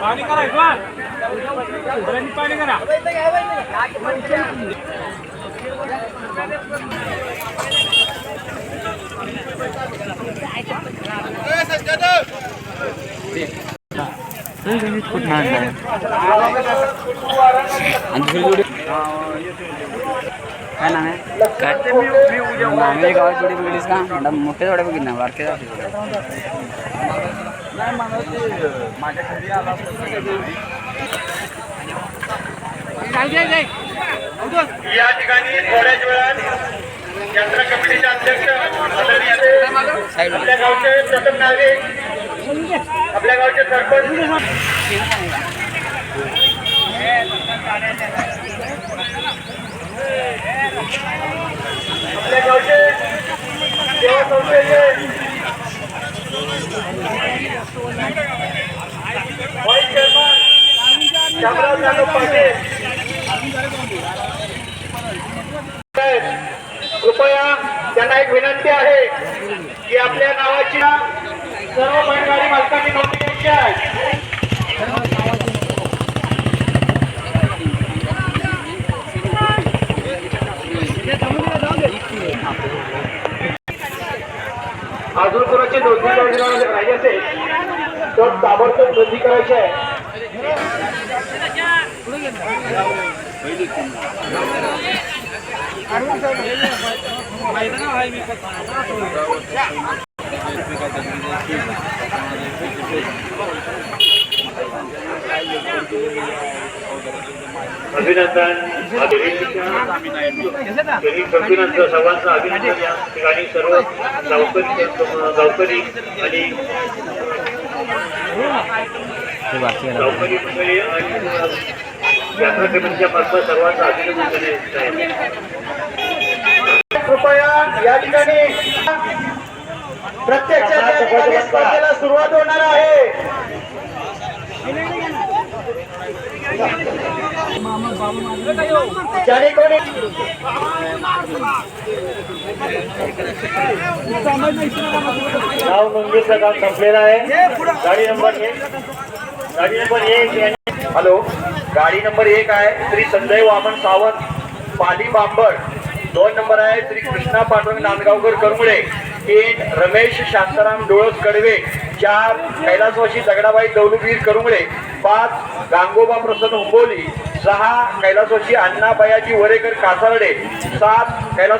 पाणी करा इथं. पाणी करा काय नाव आहे? काय? मामे गावात जोडी बघितलीस का? म्हणता मोठे जोड्या बघितल्या बारके या ठिकाणी थोड्याच वेळात यात्रा कमिटीचे अध्यक्ष आपल्या गावचे प्रथम नागरिक आपल्या गावचे सरपंच. कृपया त्यांना एक विनंती आहे की आपल्या नावाची सर्व बैलगाडी मालकांनी नोंदणी घ्यायची आहे. નો ઉદ્ભવ વિરોધ રહે છે તો તાબડતોબ બંધી કરે છે Thank you. अभिनंदन कंपन्यांचं सर्वांचं अभिनंदन या ठिकाणी सर्व गावकरी गावकरी आणि गावकरी मंडळी आणि यात्रा कमिटीच्या मार्फत सर्वांचं अभिनंदन करण्यात आहे. कृपया या ठिकाणी प्रत्यक्ष स्पर्धेला सुरुवात होणार आहे नाव नोंदणीचं काम संपलेलं आहे. गाडी नंबर एक. गाडी नंबर एक हॅलो. गाडी नंबर एक आहे श्री संजय वामन सावंत पाली बांबड. दोन नंबर आहे श्री कृष्णा पांडुरंग नांदगावकर करमुळे तीन रमेश शांताराम डोळस कडवे. चार कैलासवाशी दगडाबाई दौलवीर करमुळे पाच गांगोबा प्रसन्न हुंबोली सहा कैलासोची अण्णाबयाजी वरेकर कासारडे सात कैलासो